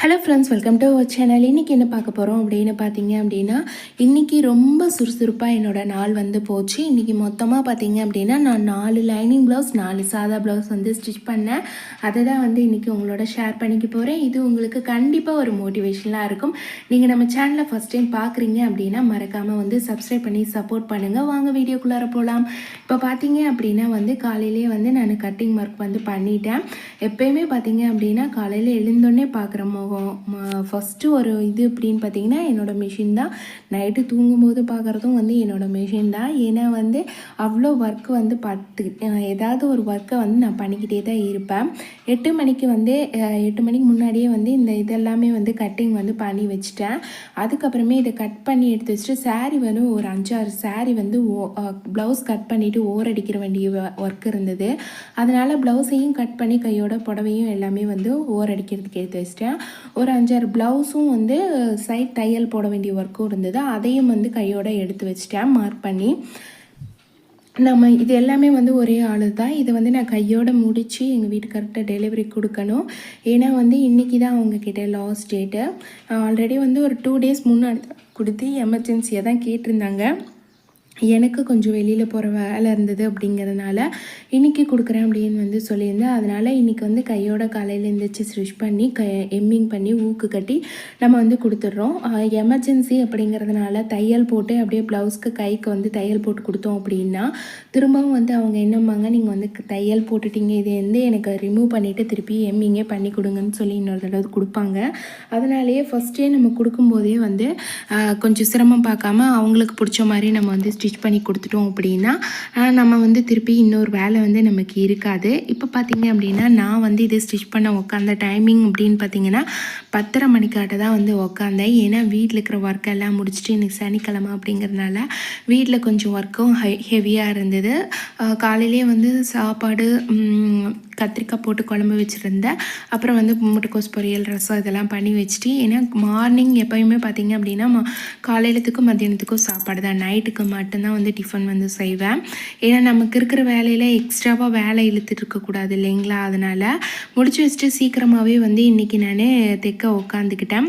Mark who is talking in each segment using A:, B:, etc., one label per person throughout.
A: Hello friends welcome to our channel இன்றைக்கி என்ன பார்க்க போகிறோம் அப்படின்னு பார்த்தீங்க அப்படின்னா இன்றைக்கி ரொம்ப சுறுசுறுப்பாக என்னோடய நாள் வந்து போச்சு. இன்றைக்கி மொத்தமாக பார்த்தீங்க அப்படின்னா நான் நாலு லைனிங் ப்ளவுஸ் நாலு சாதா ப்ளவுஸ் வந்து ஸ்டிச் பண்ணேன். அதை தான் வந்து இன்றைக்கி உங்களோட ஷேர் பண்ணிக்க போகிறேன் இது உங்களுக்கு கண்டிப்பாக ஒரு மோட்டிவேஷனாக இருக்கும். நீங்கள் நம்ம சேனலை ஃபஸ்ட் டைம் பார்க்குறீங்க அப்படின்னா மறக்காமல் வந்து சப்ஸ்கிரைப் பண்ணி சப்போர்ட் பண்ணுங்கள் வாங்க வீடியோக்குள்ளார போகலாம் இப்போ பார்த்தீங்க அப்படின்னா வந்து காலையிலேயே வந்து நான் கட்டிங் ஒர்க் வந்து பண்ணிட்டேன். எப்பயுமே பார்த்தீங்க அப்படின்னா காலையில் எழுந்தோடனே பார்க்குறமோ ஃபஸ்ட்டு ஒரு இது அப்படின்னு பார்த்தீங்கன்னா என்னோடய மிஷின் தான். நைட்டு தூங்கும்போது பார்க்குறதும் வந்து என்னோடய மிஷின் தான். ஏன்னா வந்து அவ்வளோ ஒர்க் வந்து பார்த்து ஏதாவது ஒரு ஒர்க்கை வந்து நான் பண்ணிக்கிட்டே தான் இருப்பேன். எட்டு மணிக்கு வந்து எட்டு மணிக்கு முன்னாடியே வந்து இந்த இதெல்லாமே வந்து கட்டிங் வந்து பண்ணி வச்சுட்டேன். அதுக்கப்புறமே இதை கட் பண்ணி எடுத்து வச்சுட்டு சாரீ வந்து ஒரு அஞ்சாறு சாரீ வந்து ப்ளவுஸ் கட் பண்ணிவிட்டு ஓர் அடிக்கிற வேண்டிய ஒர்க் இருந்தது. அதனால் ப்ளவுஸையும் கட் பண்ணி கையோட புடவையும் எல்லாமே வந்து ஓர் அடிக்கிறதுக்கு எடுத்து வச்சிட்டேன். ஒரு அஞ்சாறு ப்ளவுஸும் வந்து சைட் தையல் போட வேண்டிய ஒர்க்கும் இருந்தது. அதையும் வந்து கையோட எடுத்து வச்சிட்டேன் மார்க் பண்ணி. நம்ம இது எல்லாமே வந்து ஒரே ஆளு தான் இதை வந்து நான் கையோடு முடித்து எங்கள் வீட்டுக்கார்ட்ட டெலிவரி கொடுக்கணும். ஏன்னா வந்து இன்றைக்கி தான் அவங்கக்கிட்ட லாஸ்ட் டேட்டு ஆல்ரெடி வந்து ஒரு டூ டேஸ் முன்னாடி கொடுத்து எமர்ஜென்சியாக தான் கேட்டிருந்தாங்க. எனக்கு கொஞ்சம் வெளியில் போகிற வேலை இருந்தது அப்படிங்கிறதுனால இன்றைக்கி கொடுக்குறேன் அப்படின்னு வந்து சொல்லியிருந்தேன். அதனால் இன்றைக்கி வந்து கையோட காலையில் எழுந்திரிச்சு ஸ்டிச் பண்ணி க எம்மிங் பண்ணி ஊக்கு கட்டி நம்ம வந்து கொடுத்துட்றோம். எமர்ஜென்சி அப்படிங்கிறதுனால தையல் போட்டு அப்படியே ப்ளவுஸ்க்கு கைக்கு வந்து தையல் போட்டு கொடுத்தோம் அப்படின்னா திரும்பவும் வந்து அவங்க என்னம்பாங்க நீங்கள் வந்து தையல் போட்டுட்டீங்க இது வந்து எனக்கு ரிமூவ் பண்ணிவிட்டு திருப்பி எம்மிங்கே பண்ணி கொடுங்கன்னு சொல்லி இன்னொரு தடவை கொடுப்பாங்க. அதனாலேயே ஃபஸ்ட்டே நம்ம கொடுக்கும்போதே வந்து கொஞ்சம் சிரமம் பார்க்காம அவங்களுக்கு பிடிச்ச மாதிரி நம்ம வந்து ஸ்டிச் ஸ்டிச் பண்ணி கொடுத்துட்டோம் அப்படின்னா நம்ம வந்து திருப்பி இன்னொரு வேலை வந்து நமக்கு இருக்காது. இப்போ பார்த்திங்க அப்படின்னா நான் வந்து இதை ஸ்டிச் பண்ண உட்காந்த டைமிங் அப்படின்னு பார்த்தீங்கன்னா பத்தரை மணிக்காட்ட தான் வந்து உட்காந்தேன் ஏன்னா வீட்டில் இருக்கிற ஒர்க் எல்லாம் முடிச்சுட்டு எனக்கு சனிக்கிழமை அப்படிங்கிறதுனால வீட்டில் கொஞ்சம் ஒர்க்கும் ஹை ஹெவியாக இருந்தது. காலையிலே காலையிலேயே வந்து சாப்பாடு கத்திரிக்காய் போட்டு குழம்பு வச்சுருந்தேன். அப்புறம் வந்து முட்டைக்கோஸ் பொரியல் ரசம் இதெல்லாம் பண்ணி வச்சுட்டு ஏன்னா மார்னிங் எப்போயுமே பார்த்திங்க அப்படின்னா மா காலையிலத்துக்கும் மத்தியானத்துக்கும் சாப்பாடு தான். நைட்டுக்கு மட்டும்தான் வந்து டிஃபன் வந்து செய்வேன். ஏன்னா நமக்கு இருக்கிற வேலையில் எக்ஸ்ட்ராவாக வேலை இழுத்துட்டு இருக்கக்கூடாது இல்லைங்களா? அதனால் முடிச்சு வச்சுட்டு சீக்கிரமாகவே வந்து இன்றைக்கி நான் தைக்க உக்காந்துக்கிட்டேன்.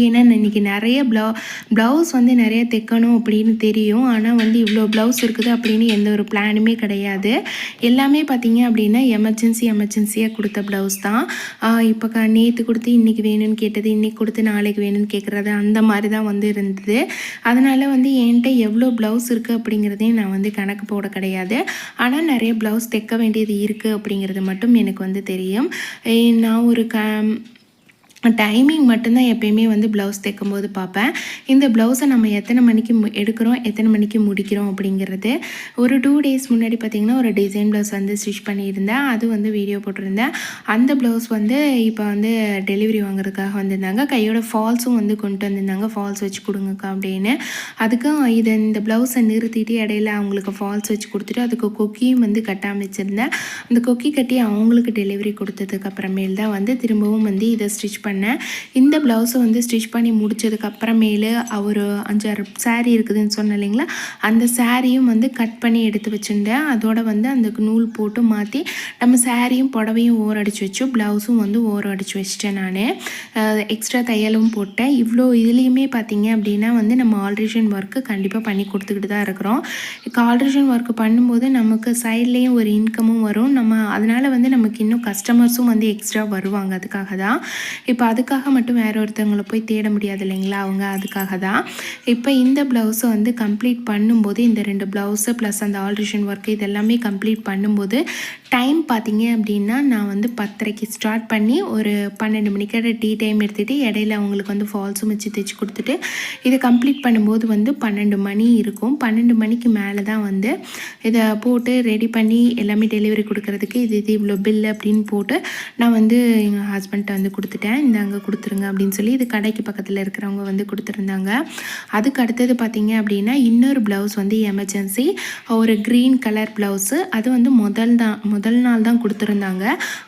A: ஏன்னா இன்றைக்கி இன்னைக்கு நிறைய ப்ளவு ப்ளவுஸ் வந்து நிறைய தைக்கணும் அப்படின்னு தெரியும். ஆனால் வந்து இவ்வளோ ப்ளவுஸ் இருக்குது அப்படின்னு எந்த ஒரு பிளானுமே கிடையாது. எல்லாமே பார்த்தீங்க அப்படின்னா எமர்ஜென்சி எமர்ஜென்சியாக கொடுத்த ப்ளவுஸ் தான். இப்போ க நேற்று கொடுத்து இன்றைக்கி வேணும்னு கேட்டது இன்றைக்கி கொடுத்து நாளைக்கு வேணும்னு கேட்குறது அந்த மாதிரி தான் வந்து இருந்தது. அதனால் வந்து என்கிட்ட எவ்வளோ ப்ளவுஸ் இருக்குது அப்படிங்கிறதையும் நான் வந்து கணக்கு போட கிடையாது. ஆனால் நிறைய ப்ளவுஸ் தைக்க வேண்டியது இருக்குது அப்படிங்கிறது மட்டும் எனக்கு வந்து தெரியும். நான் ஒரு க டைமிங் மட்டும்தான் எப்பயுமே வந்து ப்ளவுஸ் தைக்கும்போது பார்ப்பேன். இந்த ப்ளவுஸை நம்ம எத்தனை மணிக்கு மு- எடுக்கிறோம் எத்தனை மணிக்கு முடிக்கிறோம் அப்படிங்கிறது. ஒரு டூ டேஸ் முன்னாடி பார்த்திங்கன்னா ஒரு டிசைன் ப்ளவுஸ் வந்து ஸ்டிச் பண்ணியிருந்தேன். அது வந்து வீடியோ போட்டிருந்தேன். அந்த ப்ளவுஸ் வந்து இப்போ வந்து டெலிவரி வாங்குறதுக்காக வந்திருந்தாங்க. கையோட ஃபால்ஸும் வந்து கொண்டு வந்திருந்தாங்க. ஃபால்ஸ் வச்சு கொடுங்கக்கா அப்படின்னு. அதுக்கும் இதை இந்த ப்ளவுஸை நிறுத்திட்டு இடையில அவங்களுக்கு ஃபால்ஸ் வச்சு கொடுத்துட்டு அதுக்கு கொக்கியும் வந்து கட்டாமச்சிருந்தேன் அந்த கொக்கி கட்டி அவங்களுக்கு டெலிவரி கொடுத்ததுக்கு அப்புறமேல் தான் வந்து திரும்பவும் வந்து இதை ஸ்டிச் பண்ணி பண்ணேன் இந்த ப்ளவுஸை வந்து ஸ்டிச் பண்ணி முடிச்சதுக்கப்புறமேலு ஒரு அஞ்சாறு சாரீ இருக்குதுன்னு சொன்னேன் இல்லைங்களா? அந்த சாரியும் வந்து கட் பண்ணி எடுத்து வச்சுருந்தேன். அதோட வந்து அந்த நூல் போட்டு மாற்றி நம்ம சாரியும் புடவையும் ஓரடிச்சு வச்சு ப்ளவுஸும் வந்து ஓரடிச்சு வச்சிட்டேன் நான். எக்ஸ்ட்ரா தையலும் போட்டேன். இவ்வளோ இதுலேயுமே பார்த்தீங்க அப்படின்னா வந்து நம்ம ஆல்ட்ரேஷன் ஒர்க்கு கண்டிப்பாக பண்ணி கொடுத்துக்கிட்டு தான் இருக்கிறோம். இப்போ ஆல்ட்ரேஷன் ஒர்க் பண்ணும்போது நமக்கு சைட்லேயும் ஒரு இன்கமும் வரும். நம்ம அதனால் வந்து நமக்கு இன்னும் கஸ்டமர்ஸும் வந்து எக்ஸ்ட்ரா வருவாங்க. அதுக்காக தான். இப்போ இப்போ அதுக்காக மட்டும் வேறு ஒருத்தவங்களை போய் தேட முடியாது இல்லைங்களா? அவங்க அதுக்காக தான் இப்போ இந்த ப்ளவுஸை வந்து கம்ப்ளீட் பண்ணும்போது இந்த ரெண்டு ப்ளவுஸு ப்ளஸ் அந்த ஆல்ட்ரேஷன் ஒர்க்கு இதெல்லாமே கம்ப்ளீட் பண்ணும்போது டைம் பார்த்தீங்க அப்படின்னா நான் வந்து பத்தரைக்கு ஸ்டார்ட் பண்ணி ஒரு பன்னெண்டு மணிக்கு டீ டைம் எடுத்துகிட்டு இடையில அவங்களுக்கு வந்து ஃபால்ஸும் வச்சு தைச்சு கொடுத்துட்டு இதை கம்ப்ளீட் பண்ணும்போது வந்து பன்னெண்டு மணி இருக்கும். பன்னெண்டு மணிக்கு மேலே தான் வந்து இதை போட்டு ரெடி பண்ணி எல்லாமே டெலிவரி கொடுக்குறதுக்கு இது இது இவ்வளோ பில் அப்படின்னு போட்டு நான் வந்து எங்கள் ஹஸ்பண்ட்டை வந்து கொடுத்துட்டேன். இந்தாங்க அங்கே கொடுத்துருங்க அப்படின்னு சொல்லி இது கடைக்கு பக்கத்தில் இருக்கிறவங்க வந்து கொடுத்துருந்தாங்க. அதுக்கு அடுத்தது பார்த்தீங்க அப்படின்னா இன்னொரு ப்ளவுஸ் வந்து எமர்ஜென்சி ஒரு க்ரீன் கலர் ப்ளவுஸு அது வந்து முதல் தான் முதல் நாள் தான் கொடுத்துருந்தாங்க.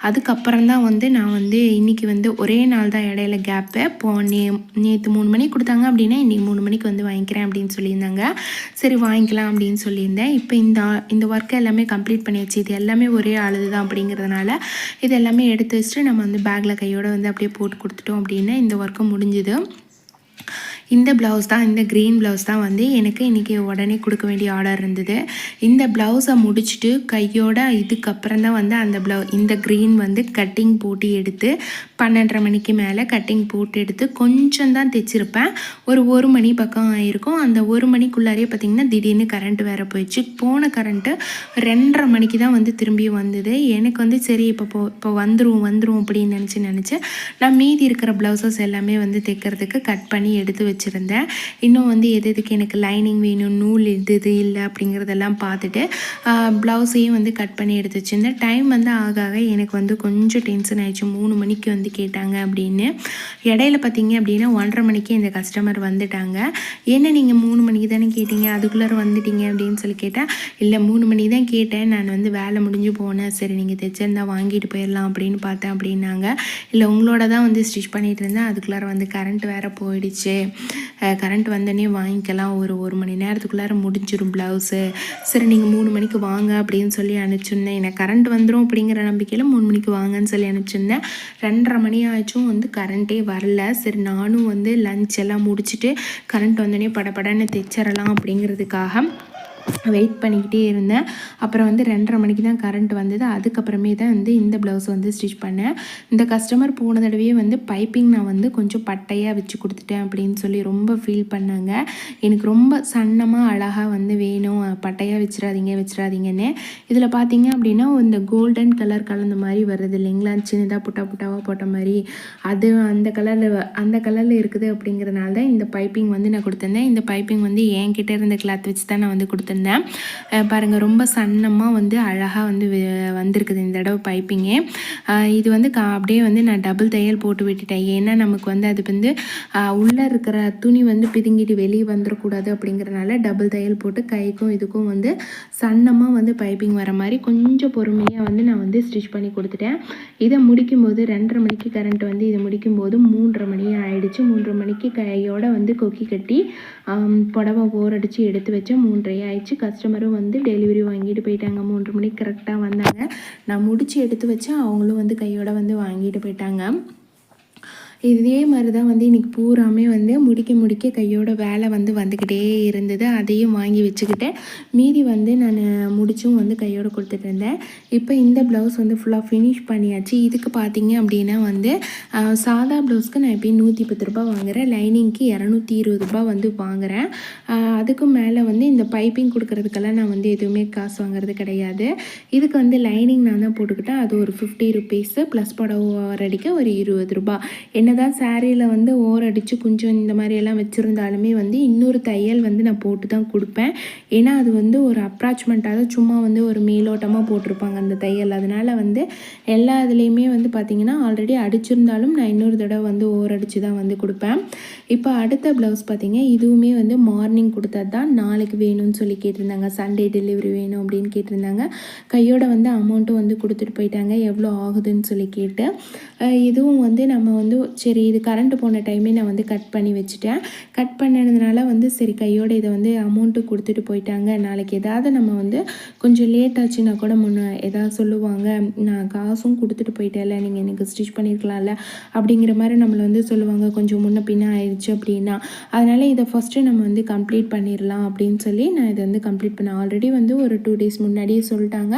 A: அதுக்கப்புறம் தான் வந்து நான் வந்து இன்னைக்கு வந்து ஒரே நாள் தான் இடையில கேப்பு இப்போ நே நேற்று மூணு மணிக்கு கொடுத்தாங்க அப்படின்னா இன்றைக்கி மூணு மணிக்கு வந்து வாங்கிக்கிறேன் அப்படின்னு சொல்லியிருந்தாங்க. சரி வாங்கிக்கலாம் அப்படின்னு சொல்லியிருந்தேன். இப்போ இந்த இந்த ஒர்க்கை எல்லாமே கம்ப்ளீட் பண்ணியாச்சு. இது எல்லாமே ஒரே ஆளுது தான் அப்படிங்கிறதுனால இது எல்லாமே எடுத்து வச்சுட்டு நம்ம வந்து பேக்கில் கையோடு வந்து அப்படியே போட்டு கொடுத்துட்டோம் அப்படின்னா இந்த ஒர்க்கு முடிஞ்சுது. இந்த ப்ளவுஸ் தான் இந்த க்ரீன் ப்ளவுஸ் தான் வந்து எனக்கு இன்றைக்கி உடனே கொடுக்க வேண்டிய ஆர்டர் இருந்தது. இந்த ப்ளவுஸை முடிச்சுட்டு கையோட இதுக்கப்புறம் தான் வந்து அந்த ப்ளவு இந்த க்ரீன் வந்து கட்டிங் போட்டு எடுத்து பன்னெண்டரை மணிக்கு மேலே கட்டிங் போட்டு எடுத்து கொஞ்சம் தான் தைச்சிருப்பேன். ஒரு ஒரு மணி பக்கம் ஆயிருக்கும். அந்த ஒரு மணிக்குள்ளாரே பார்த்திங்கன்னா திடீர்னு கரண்ட் வேறு போயிடுச்சு. போன கரண்ட்டு ரெண்டரை மணிக்கு தான் வந்து திரும்பி வந்தது. எனக்கு வந்து சரி இப்போ போ இப்போ வந்துடும் வந்துடும் அப்படின்னு நினச்சி நினச்சி நான் மீதி இருக்கிற ப்ளவுசஸ் எல்லாமே வந்து தைக்கிறதுக்கு கட் பண்ணி எடுத்து வச்சுருந்தேன். இன்னும் வந்து எது எதுக்கு எனக்கு லைனிங் வேணும் நூல் எது இது இல்லை அப்படிங்கிறதெல்லாம் பார்த்துட்டு ப்ளவுஸையும் வந்து கட் பண்ணி எடுத்து வச்சுருந்தேன். டைம் வந்து ஆக ஆக எனக்கு வந்து கொஞ்சம் டென்ஷன் ஆயிடுச்சு. மூணு மணிக்கு வந்து கேட்டாங்க அப்படின்னு. இடையில பார்த்தீங்க அப்படின்னா ஒன்றரை மணிக்கு இந்த கஸ்டமர் வந்துட்டாங்க. என்ன நீங்கள் மூணு மணிக்கு தானே கேட்டீங்க? அதுக்குள்ளே வந்துட்டீங்க அப்படின்னு சொல்லி கேட்டேன் இல்லை மூணு மணிக்கு தான் கேட்டேன். நான் வந்து வேலை முடிஞ்சு போனேன். சரி நீங்கள் தைச்சிருந்தா வாங்கிட்டு போயிடலாம் அப்படின்னு பார்த்தேன் அப்படின்னாங்க. இல்லை உங்களோட தான் வந்து ஸ்டிச் பண்ணிட்டு இருந்தேன். அதுக்குள்ளார வந்து கரண்ட் வேறு போயிடுச்சு. கரண்ட் வந்தோடனே வாங்கிக்கலாம். ஒரு ஒரு மணி நேரத்துக்குள்ளார முடிஞ்சிடும் ப்ளவுஸு சரி நீங்கள் மூணு மணிக்கு வாங்க அப்படின்னு சொல்லி அனுப்பிச்சிருந்தேன். எனக்கு கரண்ட் வந்துடும் அப்படிங்கிற நம்பிக்கையில் மூணு மணிக்கு வாங்கன்னு சொல்லி அனுப்பிச்சிருந்தேன். ரெண்டரை மணி ஆச்சும் வந்து கரண்ட்டே வரல. சரி நானும் வந்து லஞ்ச் எல்லாம் முடிச்சுட்டு கரண்ட் வந்தோடனே படப்படன்னு தைச்சிடலாம் அப்படிங்கிறதுக்காக வெயிட் பண்ணிக்கிட்டே இருந்தேன். அப்புறம் வந்து ரெண்டரை மணிக்கு தான் கரண்ட் வந்தது. அதுக்கப்புறமே தான் வந்து இந்த ப்ளவுஸ் வந்து ஸ்டிச் பண்ணேன். இந்த கஸ்டமர் போன தடவையே வந்து பைப்பிங் நான் வந்து கொஞ்சம் பட்டையாக வச்சு கொடுத்துட்டேன் அப்படின்னு சொல்லி ரொம்ப ஃபீல் பண்ணாங்க. எனக்கு ரொம்ப சன்னமாக அழகாக வந்து வேணும். பட்டையாக வச்சிடாதீங்க வச்சிடாதீங்கன்னு. இதில் பார்த்தீங்க அப்படின்னா இந்த கோல்டன் கலர் கலந்த மாதிரி வருது இல்லைங்களா? சின்னதாக புட்டா புட்டாவாக போட்ட மாதிரி. அது அந்த கலரில் அந்த கலரில் இருக்குது அப்படிங்கிறனால தான் இந்த பைப்பிங் வந்து நான் கொடுத்துருந்தேன். இந்த பைப்பிங் வந்து என்கிட்ட இருந்த கிளாத் வச்சு தான் நான் வந்து கொடுத்தேன் கொடுத்துருந்தேன் பாருங்கள் ரொம்ப சன்னமாக வந்து அழகாக வந்து வந்திருக்குது இந்த தடவை பைப்பிங்கே இது வந்து கா அப்படியே வந்து நான் டபுள் தையல் போட்டு விட்டுட்டேன். ஏன்னா நமக்கு வந்து அது வந்து உள்ளே இருக்கிற துணி வந்து பிதுங்கிட்டு வெளியே வந்துடக்கூடாது அப்படிங்கிறனால டபுள் தையல் போட்டு கைக்கும் இதுக்கும் வந்து சன்னமாக வந்து பைப்பிங் வர மாதிரி கொஞ்சம் பொறுமையாக வந்து நான் வந்து ஸ்டிச் பண்ணி கொடுத்துட்டேன். இதை முடிக்கும்போது ரெண்டரை மணிக்கு கரண்ட் வந்து இதை முடிக்கும்போது மூன்றரை மணி ஆயிடுச்சு. மூன்றரை மணிக்கு கையோட வந்து கொக்கி கட்டி புடவை ஓரடிச்சு எடுத்து வச்சேன். மூன்றரை ஆயிடுச்சு கஸ்டமரும் வந்து டெலிவரி வாங்கிட்டு போயிட்டாங்க. மூன்று மணிக்கு கரெக்டாக வந்தாங்க. நான் முடிச்சு எடுத்து வச்சேன். அவங்களும் வந்து கையோட வந்து வாங்கிட்டு போயிட்டாங்க. இதே மாதிரி தான் வந்து இன்றைக்கி பூராமே வந்து முடிக்க முடிக்க கையோட வேலை வந்து வந்துக்கிட்டே இருந்தது. அதையும் வாங்கி வச்சுக்கிட்டேன். மீதி வந்து நான் முடிச்சும் வந்து கையோட கொடுத்துட்டு இருந்தேன். இப்போ இந்த ப்ளவுஸ் வந்து ஃபுல்லாக ஃபினிஷ் பண்ணியாச்சு. இதுக்கு பார்த்தீங்க அப்படின்னா வந்து சாதா ப்ளவுஸ்க்கு நான் எப்பயும் நூற்றி பத்து ரூபா வாங்குறேன். லைனிங்க்கு இரநூத்தி இருபது ரூபா வந்து வாங்குகிறேன் அதுக்கும் மேலே வந்து இந்த பைப்பிங் கொடுக்குறதுக்கெல்லாம் நான் வந்து எதுவுமே காசு வாங்குறது கிடையாது. இதுக்கு வந்து லைனிங் நான் தான் போட்டுக்கிட்டேன். அது ஒரு ஃபிஃப்டி ருபீஸு ப்ளஸ் புடவை ஓரடிக்க ஒரு இருபது ரூபா என்ன என்னதான் சாரியில் வந்து ஓர் அடித்து கொஞ்சம் இந்த மாதிரியெல்லாம் வச்சுருந்தாலுமே வந்து இன்னொரு தையல் வந்து நான் போட்டு தான் கொடுப்பேன். ஏன்னா அது வந்து ஒரு அப்ராச்மெண்ட்டாக சும்மா வந்து ஒரு மேலோட்டமாக போட்டிருப்பாங்க அந்த தையல். அதனால் வந்து எல்லா இதுலேயுமே வந்து பார்த்திங்கன்னா ஆல்ரெடி அடிச்சிருந்தாலும் நான் இன்னொரு தடவை வந்து ஓர் அடித்து தான் வந்து கொடுப்பேன். இப்போ அடுத்த ப்ளவுஸ் பார்த்தீங்க இதுவுமே வந்து மார்னிங் கொடுத்தது தான் நாளைக்கு வேணும்னு சொல்லி கேட்டிருந்தாங்க. சண்டே டெலிவரி வேணும் அப்படின்னு கேட்டிருந்தாங்க. கையோட வந்து அமௌண்ட்டும் வந்து கொடுத்துட்டு போயிட்டாங்க. எவ்வளோ ஆகுதுன்னு சொல்லி கேட்டு. இதுவும் வந்து நம்ம வந்து சரி இது கரண்ட் போன டைமே நான் வந்து கட் பண்ணி வச்சுட்டேன். கட் பண்ணதுனால வந்து சரி கையோட இதை வந்து அமௌண்ட்டு கொடுத்துட்டு போயிட்டாங்க. நாளைக்கு ஏதாவது நம்ம வந்து கொஞ்சம் லேட் ஆச்சுன்னா கூட முன்ன ஏதாவது சொல்லுவாங்க நான் காசும் கொடுத்துட்டு போயிட்டேன்ல நீங்கள் எனக்கு ஸ்டிச் பண்ணியிருக்கலாம்ல அப்படிங்கிற மாதிரி நம்மளை வந்து சொல்லுவாங்க. கொஞ்சம் முன்ன பின்ன ஆயிடுச்சு அப்படின்னா. அதனால் இதை ஃபஸ்ட்டு நம்ம வந்து கம்ப்ளீட் பண்ணிடலாம் அப்படின்னு சொல்லி நான் இதை வந்து கம்ப்ளீட் பண்ணேன். ஆல்ரெடி வந்து ஒரு டூ டேஸ் முன்னாடியே சொல்லிட்டாங்க.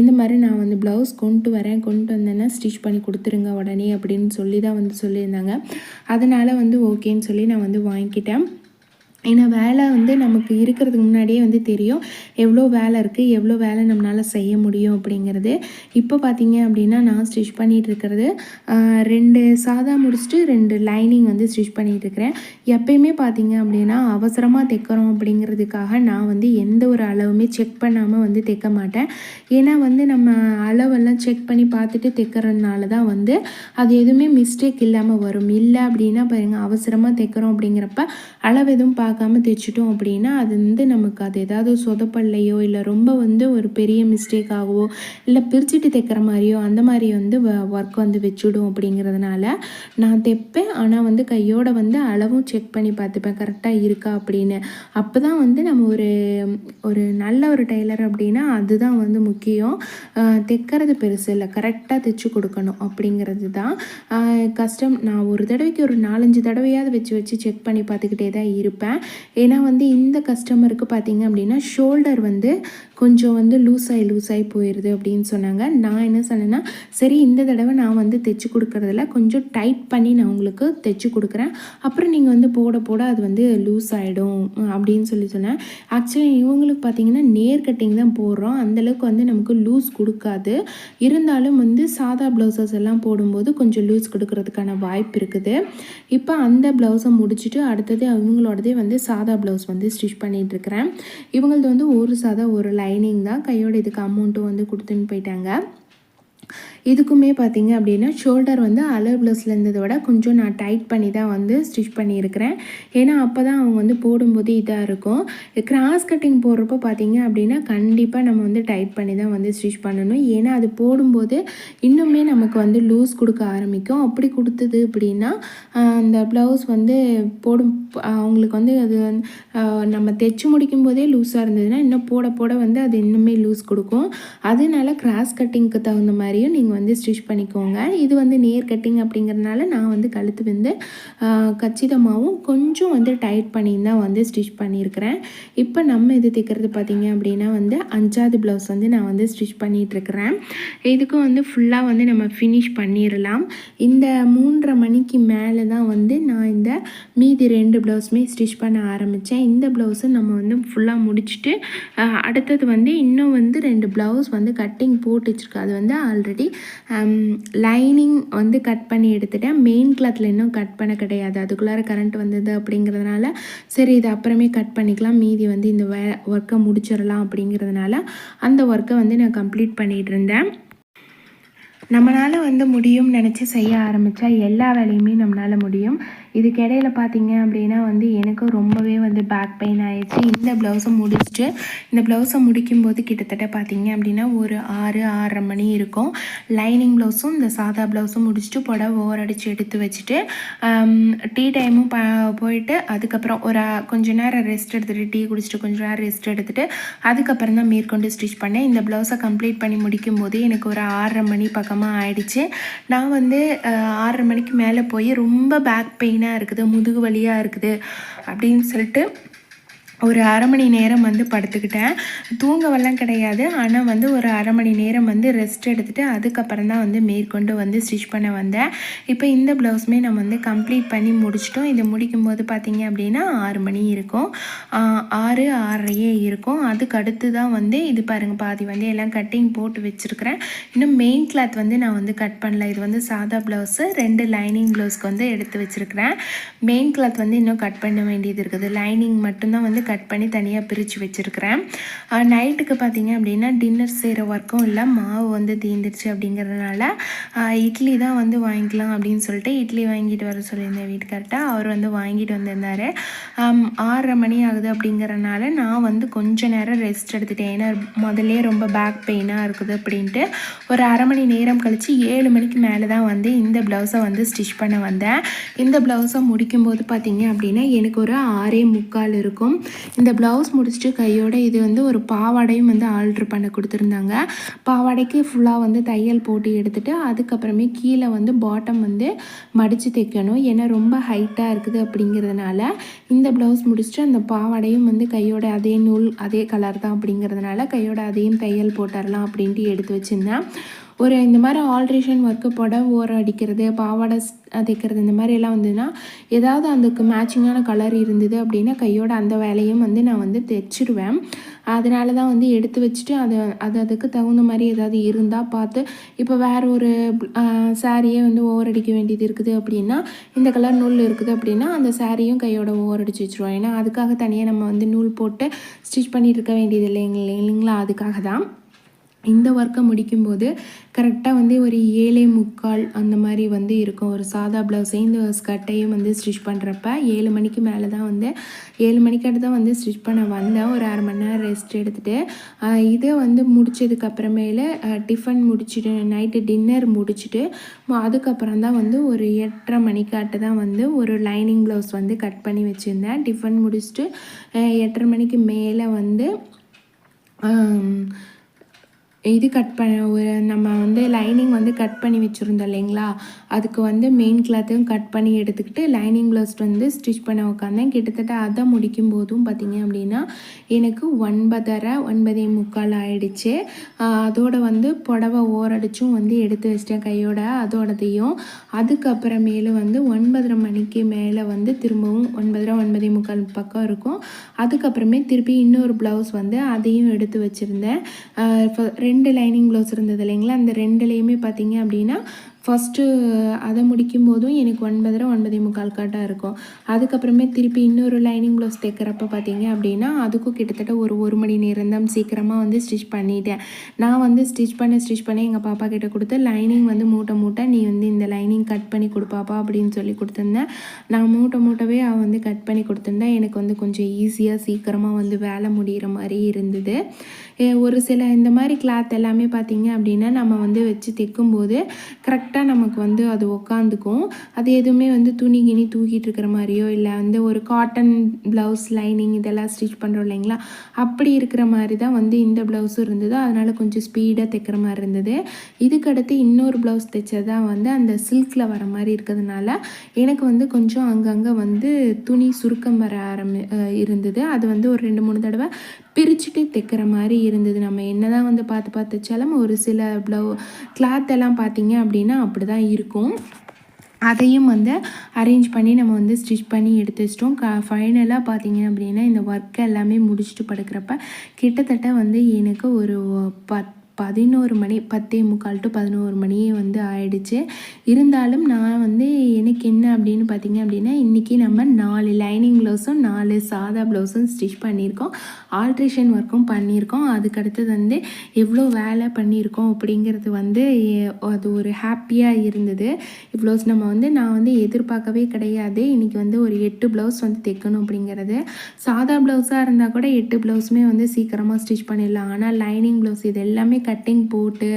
A: இந்த மாதிரி நான் வந்து ப்ளவுஸ் கொண்டு வரேன். கொண்டு வந்தேன்னா ஸ்டிச் பண்ணி கொடுத்துருங்க உடனே அப்படின்னு சொல்லி தான் வந்து சொல்லியிருந்தாங்க. அதனால் வந்து ஓகேன்னு சொல்லி நான் வந்து வாங்கிக்கிட்டேன். ஏன்னா வேலை வந்து நமக்கு இருக்கிறதுக்கு முன்னாடியே வந்து தெரியும். எவ்வளோ வேலை இருக்குது எவ்வளோ வேலை நம்மளால் செய்ய முடியும் அப்படிங்கிறது. இப்போ பார்த்தீங்க அப்படின்னா நான் ஸ்டிச் பண்ணிகிட்டு இருக்கிறது ரெண்டு சாதா முடிச்சுட்டு ரெண்டு லைனிங் வந்து ஸ்டிச் பண்ணிகிட்டு இருக்கிறேன். எப்பயுமே பார்த்தீங்க அப்படின்னா அவசரமாக தைக்கிறோம் அப்படிங்கிறதுக்காக நான் வந்து எந்த ஒரு அளவுமே செக் பண்ணாமல் வந்து தைக்க மாட்டேன். ஏன்னா வந்து நம்ம அளவெல்லாம் செக் பண்ணி பார்த்துட்டு தைக்கிறதுனால தான் வந்து அது எதுவுமே மிஸ்டேக் இல்லாமல் வரும். இல்லை அப்படின்னா பாருங்கள் அவசரமாக தைக்கிறோம் அப்படிங்கிறப்ப அளவு எதுவும் பார்க்க பார்க்காம தைச்சிட்டோம் அப்படின்னா அது வந்து நமக்கு அது ஏதாவது சொதப்பல்லையோ இல்லை ரொம்ப வந்து ஒரு பெரிய மிஸ்டேக் ஆகவோ இல்லை பிரிச்சுட்டு தைக்கிற மாதிரியோ அந்த மாதிரி வந்து ஒர்க் வந்து வச்சுடும் அப்படிங்கிறதுனால நான் தைப்பேன் ஆனால் வந்து கையோட வந்து அளவும் செக் பண்ணி பார்த்துப்பேன். கரெக்டாக இருக்கா அப்படின்னு. அப்போ தான் வந்து நம்ம ஒரு ஒரு நல்ல ஒரு டெய்லர் அப்படின்னா அதுதான் வந்து முக்கியம். தைக்கிறது பெருசு இல்லை. கரெக்டாக தைச்சு கொடுக்கணும் அப்படிங்கிறது தான். கஷ்டம். நான் ஒரு தடவைக்கு ஒரு நாலஞ்சு தடவையாவது வச்சு வச்சு செக் பண்ணி பார்த்துக்கிட்டே தான் இருப்பேன். ஏன்னா வந்து இந்த கஸ்டமருக்கு பார்த்தீங்க அப்படின்னா ஷோல்டர் வந்து கொஞ்சம் வந்து லூஸ் ஆகி லூஸ் ஆகி போயிடுது அப்படின்னு சொன்னாங்க. நான் என்ன சொன்னேன்னா சரி இந்த தடவை நான் வந்து தைச்சு கொடுக்குறதுல கொஞ்சம் டைட் பண்ணி நான் உங்களுக்கு தைச்சு கொடுக்குறேன். அப்புறம் நீங்கள் வந்து போட போட அது வந்து லூஸ் ஆகிடும் அப்படின்னு சொல்லி சொன்னேன். ஆக்சுவலி இவங்களுக்கு பார்த்தீங்கன்னா நேர் கட்டிங் தான் போடுறோம். அந்தளவுக்கு வந்து நமக்கு லூஸ் கொடுக்காது. இருந்தாலும் வந்து சாதா ப்ளவுசஸ் எல்லாம் போடும்போது கொஞ்சம் லூஸ் கொடுக்கறதுக்கான வாய்ப்பு இருக்குது. இப்போ அந்த ப்ளவுஸை முடிச்சுட்டு அடுத்தது அவங்களோடதே வந்து சாதா ப்ளவுஸ் வந்து ஸ்டிச் பண்ணிகிட்ருக்கிறேன் இவங்களது வந்து ஒரு சாதா ஒரு லைனிங் தான். கையோட இதுக்கு அமௌண்ட்டும் வந்து கொடுத்துன்னு போயிட்டாங்க. இதுக்குமே பார்த்திங்க அப்படின்னா ஷோல்டர் வந்து அலர் ப்ளவுஸில் இருந்ததை விட கொஞ்சம் நான் டைட் பண்ணி தான் வந்து ஸ்டிச் பண்ணியிருக்கிறேன். ஏன்னா அப்போ தான் அவங்க வந்து போடும்போது இதாக இருக்கும். கிராஸ் கட்டிங் போடுறப்போ பார்த்தீங்க அப்படின்னா கண்டிப்பாக நம்ம வந்து டைட் பண்ணி தான் வந்து ஸ்டிச் பண்ணணும். ஏன்னா அது போடும்போது இன்னுமே நமக்கு வந்து லூஸ் கொடுக்க ஆரம்பிக்கும். அப்படி கொடுத்தது அப்படின்னா அந்த ப்ளவுஸ் வந்து போடும் அவங்களுக்கு வந்து அது வந்து, நம்ம தைச்சு முடிக்கும் போதே லூஸாக இருந்ததுன்னா இன்னும் போட போட வந்து அது இன்னுமே லூஸ் கொடுக்கும். அதனால கிராஸ் கட்டிங்க்கு தகுந்த மாதிரியும் நீங்கள் வந்து ஸ்டிச் பண்ணிக்கோங்க. இது வந்து நேர் கட்டிங் அப்படிங்கிறதுனால நான் வந்து கழுத்து வந்து கச்சிதமாகவும் கொஞ்சம் வந்து டைட் பண்ணி தான் வந்து ஸ்டிச் பண்ணியிருக்கிறேன். இப்போ நம்ம இது தைக்கிறது பார்த்தீங்க அப்படின்னா வந்து அஞ்சாவது ப்ளவுஸ் வந்து நான் வந்து ஸ்டிச் பண்ணிகிட்ருக்கிறேன் இதுக்கும் வந்து ஃபுல்லாக வந்து நம்ம ஃபினிஷ் பண்ணிடலாம். இந்த மூன்றரை மணிக்கு மேலே தான் வந்து நான் இந்த மீதி ரெண்டு ப்ளவுஸுமே ஸ்டிச் பண்ண ஆரம்பித்தேன் இந்த ப்ளவுஸும் நம்ம வந்து ஃபுல்லாக முடிச்சுட்டு அடுத்தது வந்து இன்னும் வந்து ரெண்டு ப்ளவுஸ் வந்து கட்டிங் போட்டு வச்சுருக்கு அது வந்து ஆல்ரெடி லைனிங் வந்து கட் பண்ணி எடுத்துட்டேன். மெயின் கிளாத்தில் இன்னும் கட் பண்ண கிடையாது. அதுக்குள்ளார கரண்ட் வந்தது அப்படிங்கிறதுனால சரி இது அப்புறமே கட் பண்ணிக்கலாம். மீதி வந்து இந்த வே ஒர்க்கை முடிச்சிடலாம் அப்படிங்கிறதுனால அந்த ஒர்க்கை வந்து நான் கம்ப்ளீட் பண்ணிகிட்டு இருந்தேன். நம்மளால் வந்து முடியும்னு நினச்சி செய்ய ஆரம்பித்தா எல்லா வேலையுமே நம்மளால் முடியும். இதுக்கு இடையில பார்த்தீங்க அப்படின்னா வந்து எனக்கும் ரொம்பவே வந்து பேக் பெயின் ஆயிடுச்சு. இந்த ப்ளவுஸை முடிச்சுட்டு இந்த ப்ளவுஸை முடிக்கும்போது கிட்டத்தட்ட பார்த்தீங்க அப்படின்னா ஒரு ஆறு ஆறரை மணி இருக்கும். லைனிங் ப்ளவுஸும் இந்த சாதா ப்ளவுஸும் முடிச்சுட்டு புடவை ஓவர் அடித்து எடுத்து வச்சுட்டு டீ டைமும் ப போயிட்டு அதுக்கப்புறம் ஒரு கொஞ்ச நேரம் ரெஸ்ட் எடுத்துகிட்டு டீ குடிச்சிட்டு கொஞ்ச நேரம் ரெஸ்ட் எடுத்துகிட்டு அதுக்கப்புறம் தான் மேற்கொண்டு ஸ்டிச் பண்ணேன். இந்த ப்ளவுஸை கம்ப்ளீட் பண்ணி முடிக்கும் போது எனக்கு ஒரு ஆறரை மணி பக்கமாக ஆயிடுச்சு. நான் வந்து ஆறரை மணிக்கு மேலே போய் ரொம்ப பேக் பெயினாக இருக்குது முதுகு வலியாக இருக்குது அப்படின்னு சொல்லிட்டு ஒரு அரை மணி நேரம் வந்து படுத்துக்கிட்டேன். தூங்கவெல்லாம் கிடையாது. ஆனால் வந்து ஒரு அரை மணி நேரம் வந்து ரெஸ்ட் எடுத்துகிட்டு அதுக்கப்புறம் தான் வந்து மேற்கொண்டு வந்து ஸ்டிச் பண்ண வந்தேன். இப்போ இந்த ப்ளவுஸுமே நம்ம வந்து கம்ப்ளீட் பண்ணி முடிச்சிட்டோம். இது முடிக்கும்போது பார்த்திங்க அப்படின்னா ஆறு மணி இருக்கும். ஆறு ஆறரையே இருக்கும். அதுக்கு அடுத்து தான் வந்து இது பாருங்கள் பாதி வந்து எல்லாம் கட்டிங் போட்டு வச்சுருக்கிறேன். இன்னும் மெயின் கிளாத் வந்து நான் வந்து கட் பண்ணல. இது வந்து சாதா ப்ளவுஸு ரெண்டு லைனிங் ப்ளவுஸ்க்கு வந்து எடுத்து வச்சுருக்கிறேன். மெயின் கிளாத் வந்து இன்னும் கட் பண்ண வேண்டியது இருக்குது. லைனிங் மட்டும்தான் வந்து கட் பண்ணி தனியாக பிரித்து வச்சுருக்கிறேன். நைட்டுக்கு பார்த்தீங்க அப்படின்னா டின்னர் செய்கிற ஒர்க்கும் இல்லை மாவு வந்து தீந்துருச்சு அப்படிங்கிறதுனால இட்லி தான் வந்து வாங்கிக்கலாம் அப்படின்னு சொல்லிட்டு இட்லி வாங்கிட்டு வர சொல்லியிருந்தேன் வீட்டுக்கார்ட்ட. அவர் வந்து வாங்கிட்டு வந்திருந்தார். ஆறரை மணி ஆகுது அப்படிங்கிறனால நான் வந்து கொஞ்ச நேரம் ரெஸ்ட் எடுத்துட்டேன். ஏன்னா முதல்ல ரொம்ப பேக் பெயினாக இருக்குது அப்படின்ட்டு. ஒரு அரை மணி நேரம் கழித்து ஏழு மணிக்கு மேலே தான் வந்து இந்த ப்ளவுஸை வந்து ஸ்டிச் பண்ண வந்தேன். இந்த ப்ளவுஸை முடிக்கும்போது பார்த்திங்க அப்படின்னா எனக்கு ஒரு ஆறே முக்கால் இருக்கும். இந்த ப்ளவுஸ் முடிச்சுட்டு கையோட இது வந்து ஒரு பாவாடையும் வந்து ஆல்ட்ரு பண்ண கொடுத்துருந்தாங்க. பாவாடைக்கு ஃபுல்லாக வந்து தையல் போட்டு எடுத்துகிட்டு அதுக்கப்புறமே கீழே வந்து பாட்டம் வந்து மடித்து தைக்கணும். ஏன்னா ரொம்ப ஹைட்டாக இருக்குது அப்படிங்கிறதுனால இந்த ப்ளவுஸ் முடிச்சுட்டு அந்த பாவாடையும் வந்து கையோட அதே நூல் அதே கலர் தான் அப்படிங்கிறதுனால கையோட அதையும் தையல் போட்டுடலாம் அப்படின்ட்டு எடுத்து வச்சுருந்தேன். ஒரு இந்த மாதிரி ஆல்ட்ரேஷன் ஒர்க்கு புடவை ஓரம் அடிக்கிறது பாவாடை தைக்கிறது இந்த மாதிரி எல்லாம் வந்ததுன்னா ஏதாவது அதுக்கு மேட்சிங்கான கலர் இருந்தது அப்படின்னா கையோட அந்த வேலையும் வந்து நான் வந்து தைச்சிடுவேன் அதனால தான் வந்து எடுத்து வச்சுட்டு அதை அது அதுக்கு தகுந்த மாதிரி ஏதாவது இருந்தால் பார்த்து இப்போ வேற ஒரு சாரியே வந்து ஓவர் அடிக்க வேண்டியது இருக்குது அப்படின்னா இந்த கலர் நூல் இருக்குது அப்படின்னா அந்த சாரியும் கையோட ஓவர் அடிச்சு வச்சுருவோம். ஏன்னா அதுக்காக தனியாக நம்ம வந்து நூல் போட்டு ஸ்டிச் பண்ணிட்டு இருக்க வேண்டியது இல்லைங்க இல்லைங்களா? அதுக்காக தான். இந்த ஒர்க்கை முடிக்கும்போது கரெக்டாக வந்து ஒரு ஏழே முக்கால் அந்த மாதிரி வந்து இருக்கும். ஒரு சாதா ப்ளவுஸையும் இந்த ஸ்கர்ட்டையும் வந்து ஸ்டிச் பண்ணுறப்ப ஏழு மணிக்கு மேலே தான் வந்து ஏழு மணிக்காட்டு தான் வந்து ஸ்டிச் பண்ண வந்தேன். ஒரு அரை மணி நேரம் ரெஸ்ட் எடுத்துகிட்டு இதை வந்து முடிச்சதுக்கு அப்புறமேல டிஃபன் முடிச்சுட்டு நைட்டு டின்னர் முடிச்சுட்டு அதுக்கப்புறம் தான் வந்து ஒரு எட்டரை மணிக்காட்டு தான் வந்து ஒரு லைனிங் ப்ளவுஸ் வந்து கட் பண்ணி வச்சுருந்தேன். டிஃபன் முடிச்சுட்டு எட்டரை மணிக்கு மேலே வந்து இது கட் பண்ண ஒரு நம்ம வந்து லைனிங் வந்து கட் பண்ணி வச்சுருந்தோம் இல்லைங்களா? அதுக்கு வந்து மெயின் கிளாத்தையும் கட் பண்ணி எடுத்துக்கிட்டு லைனிங் ப்ளவுஸ் வந்து ஸ்டிச் பண்ண உட்காந்தேன். கிட்டத்தட்ட அதை முடிக்கும் போதும் பார்த்திங்க அப்படின்னா எனக்கு ஒன்பதரை ஒன்பதே முக்கால் ஆயிடுச்சு. அதோட வந்து புடவை ஓரடிச்சும் வந்து எடுத்து வச்சிட்டேன் கையோட அதோடதையும். அதுக்கப்புறமேலு வந்து ஒன்பதரை மணிக்கு மேலே வந்து திரும்பவும் ஒன்பதரை ஒன்பதே முக்கால் பக்கம் இருக்கும். அதுக்கப்புறமே திருப்பி இன்னொரு ப்ளவுஸ் வந்து அதையும் எடுத்து வச்சுருந்தேன். ரெண்டு ரெண்டு லைனிங் ப்ளவுஸ் இருந்தது இல்லைங்களா? அந்த ரெண்டுலேயுமே பார்த்தீங்க அப்படின்னா ஃபஸ்ட்டு அதை முடிக்கும் போதும் எனக்கு ஒன்பதரை ஒன்பதே முக்கால் காட்டாக இருக்கும். அதுக்கப்புறமே திருப்பி இன்னொரு லைனிங் ப்ளவுஸ் தைக்கிறப்ப பார்த்தீங்க அப்படின்னா அதுக்கும் கிட்டத்தட்ட ஒரு ஒரு மணி நேரம் தான் சீக்கிரமாக வந்து ஸ்டிச் பண்ணிட்டேன். நான் வந்து ஸ்டிச் பண்ண ஸ்டிச் பண்ணி எங்கள் பாப்பா கிட்ட கொடுத்து லைனிங் வந்து மூட்டை மூட்டை நீ வந்து இந்த லைனிங் கட் பண்ணி கொடுப்பாப்பா அப்படின்னு சொல்லி கொடுத்துருந்தேன். நான் மூட்டை மூட்டவே அவள் வந்து கட் பண்ணி கொடுத்துருந்தேன் எனக்கு வந்து கொஞ்சம் ஈஸியாக சீக்கிரமாக வந்து வேலை முடிகிற மாதிரி இருந்தது. ஒரு சில இந்த மாதிரி கிளாத் எல்லாமே பார்த்திங்க அப்படின்னா நம்ம வந்து வச்சு தைக்கும்போது கரெக்டாக நமக்கு வந்து அது உக்காந்துக்கும். அது எதுவுமே வந்து துணி கிணி தூக்கிட்டு இருக்கிற மாதிரியோ இல்லை வந்து ஒரு காட்டன் ப்ளவுஸ் லைனிங் இதெல்லாம் ஸ்டிச் பண்ணுறோம் இல்லைங்களா? அப்படி இருக்கிற மாதிரி தான் வந்து இந்த ப்ளவுஸும் இருந்தது. அதனால் கொஞ்சம் ஸ்பீடாக தைக்கிற மாதிரி இருந்தது. இதுக்கடுத்து இன்னொரு ப்ளவுஸ் தைச்சது தான் வந்து அந்த சில்கில் வர மாதிரி இருக்கிறதுனால எனக்கு வந்து கொஞ்சம் அங்கங்கே வந்து துணி சுருக்கம் வர ஆரம்பி இருந்தது. அது வந்து ஒரு ரெண்டு மூணு தடவை பிரிச்சுட்டு தைக்கிற மாதிரி இருந்தது. நம்ம என்னதான் வந்து பார்த்து பார்த்து வச்சாலும் ஒரு சில ப்ளவு கிளாத் எல்லாம் பார்த்தீங்க அப்படின்னா அப்படி தான் இருக்கும். அதையும் வந்து அரேஞ்ச் பண்ணி நம்ம வந்து ஸ்டிச் பண்ணி எடுத்து வச்சிட்டோம். க ஃபைனலாக பார்த்தீங்க அப்படின்னா இந்த ஒர்க்கை எல்லாமே முடிச்சுட்டு படுக்கிறப்ப கிட்டத்தட்ட வந்து எனக்கு ஒரு பத் பதினோரு மணி பத்தே முக்கால் டு பதினோரு மணியே வந்து ஆயிடுச்சு. இருந்தாலும் நான் வந்து எனக்கு என்ன அப்படின்னு பார்த்தீங்க அப்படின்னா இன்றைக்கி நம்ம நாலு லைனிங் ப்ளவுஸும் நாலு சாதா ப்ளவுஸும் ஸ்டிச் பண்ணியிருக்கோம். ஆல்ட்ரேஷன் ஒர்க்கும் பண்ணியிருக்கோம். அதுக்கடுத்தது வந்து எவ்வளோ வேலை பண்ணியிருக்கோம் அப்படிங்கிறது வந்து அது ஒரு ஹாப்பியாக இருந்தது. ப்ளவுஸ் நம்ம வந்து நான் வந்து எதிர்பார்க்கவே கிடையாது. இன்றைக்கி வந்து ஒரு எட்டு ப்ளவுஸ் வந்து தைக்கணும் அப்படிங்கிறது. சாதா ப்ளவுஸாக இருந்தால் கூட எட்டு ப்ளவுஸுமே வந்து சீக்கிரமாக ஸ்டிச் பண்ணிடலாம். ஆனால் லைனிங் ப்ளவுஸ் இது எல்லாமே கட்டிங் போட்டு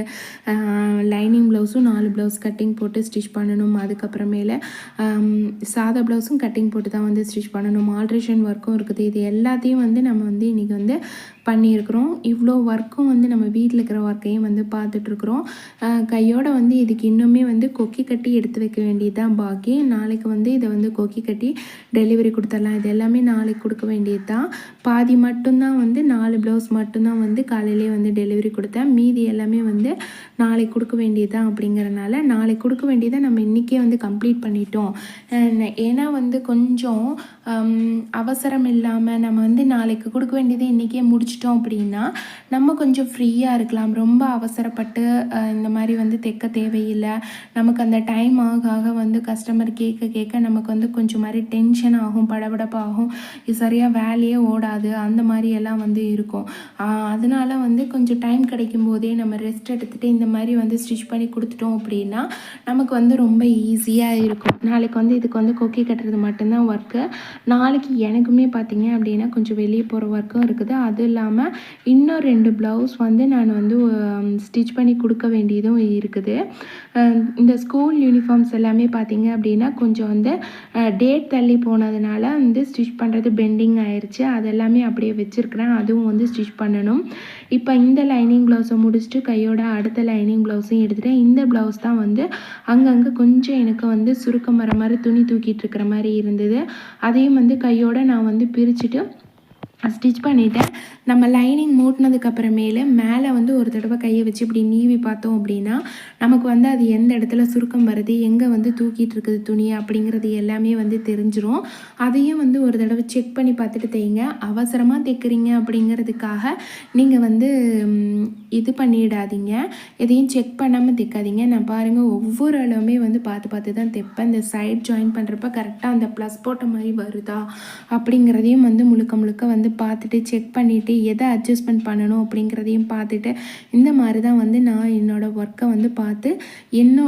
A: லைனிங் ப்ளவுஸும் நாலு ப்ளவுஸ் கட்டிங் போட்டு ஸ்டிச் பண்ணணும். அதுக்கப்புறமேல சாதா ப்ளவுஸும் கட்டிங் போட்டு தான் வந்து ஸ்டிச் பண்ணணும். ஆல்ட்ரேஷன் ஒர்க்கும் இருக்குது. இது எல்லாத்தையும் வந்து நம்ம வந்து இன்றைக்கி வந்து பண்ணியிருக்கிறோம். இவ்வளோ ஒர்க்கும் வந்து நம்ம வீட்டில் இருக்கிற ஒர்க்கையும் வந்து பார்த்துட்ருக்குறோம். கையோடு வந்து இதுக்கு இன்னுமே வந்து கொக்கி கட்டி எடுத்து வைக்க வேண்டியது தான் பாக்கி. நாளைக்கு வந்து இதை வந்து கொக்கி கட்டி டெலிவரி கொடுத்துடலாம். இது எல்லாமே நாளைக்கு கொடுக்க வேண்டியது தான் பாதி மட்டும்தான் வந்து நாலு ப்ளவுஸ் மட்டும்தான் வந்து காலையிலே வந்து டெலிவரி கொடுத்தேன். மீதி எல்லாமே வந்து நாளைக்கு கொடுக்க வேண்டியது தான் அப்படிங்கிறனால நாளைக்கு கொடுக்க வேண்டியதை நம்ம இன்றைக்கே வந்து கம்ப்ளீட் பண்ணிட்டோம். ஏன்னா வந்து கொஞ்சம் அவசரம் இல்லாமல் நம்ம வந்து நாளைக்கு கொடுக்க வேண்டியது இன்றைக்கே முடிச்சிட்டோம் அப்படின்னா நம்ம கொஞ்சம் ஃப்ரீயாக இருக்கலாம். ரொம்ப அவசரப்பட்டு இந்த மாதிரி வந்து தைக்க தேவையில்லை. நமக்கு அந்த டைம் ஆக ஆக வந்து கஸ்டமர் கேட்க கேட்க நமக்கு வந்து கொஞ்சம் மாதிரி டென்ஷன் ஆகும் படபடப்பாகும். இது சரியாக வேலையே ஓடாது. அந்த மாதிரி எல்லாம் வந்து இருக்கும். அதனால் அதனால வந்து கொஞ்சம் டைம் கிடைக்கும் போதே நம்ம ரெஸ்ட் எடுத்துகிட்டு இந்த மாதிரி வந்து ஸ்டிச் பண்ணி கொடுத்துட்டோம் அப்படின்னா நமக்கு வந்து ரொம்ப ஈஸியாக இருக்கும். நாளைக்கு வந்து இதுக்கு வந்து கொக்கி கட்டுறது மட்டும்தான் ஒர்க்கு நாளைக்கு எனக்குமே பார்த்தீங்க அப்படின்னா கொஞ்சம் வெளியே போகிற ஒர்க்கும் இருக்குது. அது இல்லாமல் இன்னும் ரெண்டு ப்ளவுஸ் வந்து நான் வந்து ஸ்டிச் பண்ணி கொடுக்க வேண்டியதும் இருக்குது. இந்த ஸ்கூல் யூனிஃபார்ம்ஸ் எல்லாமே பார்த்தீங்க அப்படின்னா கொஞ்சம் வந்து டேட் தள்ளி போனதுனால வந்து ஸ்டிச் பண்ணுறது பெண்டிங் ஆயிடுச்சு அதெல்லாமே அப்படியே வச்சுருக்கிறேன். அதுவும் வந்து ஸ்டிச் பண்ணணும். இப்போ இந்த லைனிங் ப்ளவுஸை முடிச்சுட்டு கையோட அடுத்த லைனிங் ப்ளவுஸையும் எடுத்துகிட்டேன் இந்த ப்ளவுஸ் தான் வந்து அங்கங்கே கொஞ்சம் எனக்கு வந்து சுருக்கம் வர மாதிரி துணி தூக்கிட்டு இருக்கிற மாதிரி இருந்தது. அதையும் வந்து கையோட நான் வந்து பிரிச்சுட்டு ஸ்டிச் பண்ணிவிட்டேன் நம்ம லைனிங் மூட்டினதுக்கப்புறமேலு மேலே வந்து ஒரு தடவை கையை வச்சு இப்படி நீவி பார்த்தோம் அப்படின்னா நமக்கு வந்து அது எந்த இடத்துல சுருக்கம் வருது எங்கே வந்து தூக்கிட்டு இருக்குது துணி அப்படிங்கிறது எல்லாமே வந்து தெரிஞ்சிரும். அதையும் வந்து ஒரு தடவை செக் பண்ணி பார்த்துட்டு தைங்க அவசரமாக தைக்கிறீங்க அப்படிங்கிறதுக்காக நீங்கள் வந்து இது பண்ணிடாதீங்க. எதையும் செக் பண்ணாமல் தைக்காதீங்க. நான் பாருங்கள் ஒவ்வொரு அளவுமே வந்து பார்த்து பார்த்து தான் தைப்பேன். இந்த சைட் ஜாயின் பண்ணுறப்ப கரெக்டாக அந்த ப்ளஸ் போட்ட மாதிரி வருதா அப்படிங்கிறதையும் வந்து முழுக்க முழுக்க வந்து வந்து பார்த்துட்டு செக் பண்ணிவிட்டு எதை அட்ஜஸ்ட்மெண்ட் பண்ணணும் அப்படிங்கிறதையும் பார்த்துட்டு இந்த மாதிரி தான் வந்து நான் என்னோடய ஒர்க்கை வந்து பார்த்து என்ன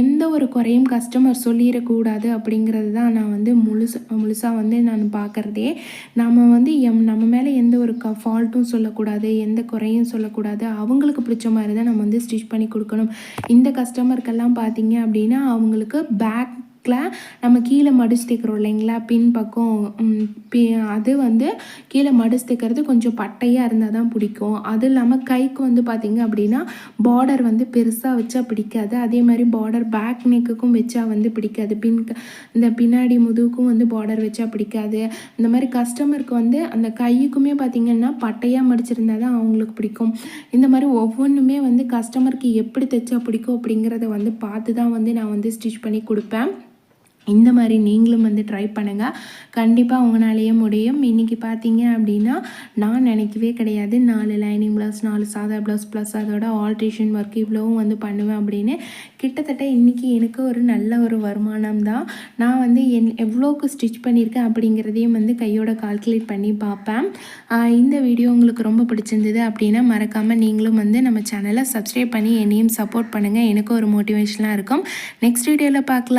A: எந்த ஒரு குறையும் கஸ்டமர் சொல்லிடக்கூடாது அப்படிங்கிறது தான் நான் வந்து முழுசு முழுசாக வந்து நான் பார்க்குறதே. நம்ம வந்து எம் நம்ம மேலே எந்த ஒரு க ஃபால்ட்டும் சொல்லக்கூடாது எந்த குறையும் சொல்லக்கூடாது. அவங்களுக்கு பிடிச்ச மாதிரி தான் நம்ம வந்து ஸ்டிச் பண்ணி கொடுக்கணும். இந்த கஸ்டமருக்கெல்லாம் பார்த்தீங்க அப்படின்னா அவங்களுக்கு பேக் பேக்கில் நம்ம கீழே மடிச்சு தைக்கிறோம் இல்லைங்களா? பின் பக்கம் பி அது வந்து கீழே மடிச்சு தைக்கிறது கொஞ்சம் பட்டையாக இருந்தால் தான் பிடிக்கும். அது இல்லாமல் கைக்கு வந்து பார்த்திங்க அப்படின்னா பார்டர் வந்து பெருசாக வச்சா பிடிக்காது. அதே மாதிரி பார்டர் பேக் நெக்குக்கும் வச்சா வந்து பிடிக்காது. பின் இந்த பின்னாடி முதுகுக்கும் வந்து பார்டர் வச்சா பிடிக்காது. இந்த மாதிரி கஸ்டமருக்கு வந்து அந்த கையுக்குமே பார்த்திங்கன்னா பட்டையாக மடிச்சிருந்தா தான் அவங்களுக்கு பிடிக்கும். இந்த மாதிரி ஒவ்வொன்றுமே வந்து கஸ்டமருக்கு எப்படி தைச்சா பிடிக்கும் அப்படிங்கிறத வந்து பார்த்து தான் வந்து நான் வந்து ஸ்டிச் பண்ணி கொடுப்பேன். இந்த மாதிரி நீங்களும் வந்து ட்ரை பண்ணுங்கள் கண்டிப்பாக உங்களாலேயே முடியும். இன்றைக்கி பார்த்தீங்க அப்படின்னா நான் நினைக்கவே கிடையாது. நாலு லைனிங் ப்ளவுஸ் நாலு சாதா ப்ளவுஸ் ப்ளஸ் அதோட ஆல்ட்ரேஷன் ஒர்க் இவ்வளோவும் வந்து பண்ணுவேன் அப்படின்னு. கிட்டத்தட்ட இன்றைக்கி எனக்கு ஒரு நல்ல ஒரு வருமானம் தான். நான் வந்து என் எவ்வளோக்கு ஸ்டிச் பண்ணியிருக்கேன் அப்படிங்கிறதையும் வந்து கையோட கால்குலேட் பண்ணி பார்ப்பேன். இந்த வீடியோ உங்களுக்கு ரொம்ப பிடிச்சிருந்தது அப்படின்னா மறக்காமல் நீங்களும் வந்து நம்ம சேனலை சப்ஸ்கிரைப் பண்ணி என்னையும் சப்போர்ட் பண்ணுங்கள் எனக்கும் ஒரு மோட்டிவேஷனாக இருக்கும். நெக்ஸ்ட் வீடியோவில் பார்க்கலாம்.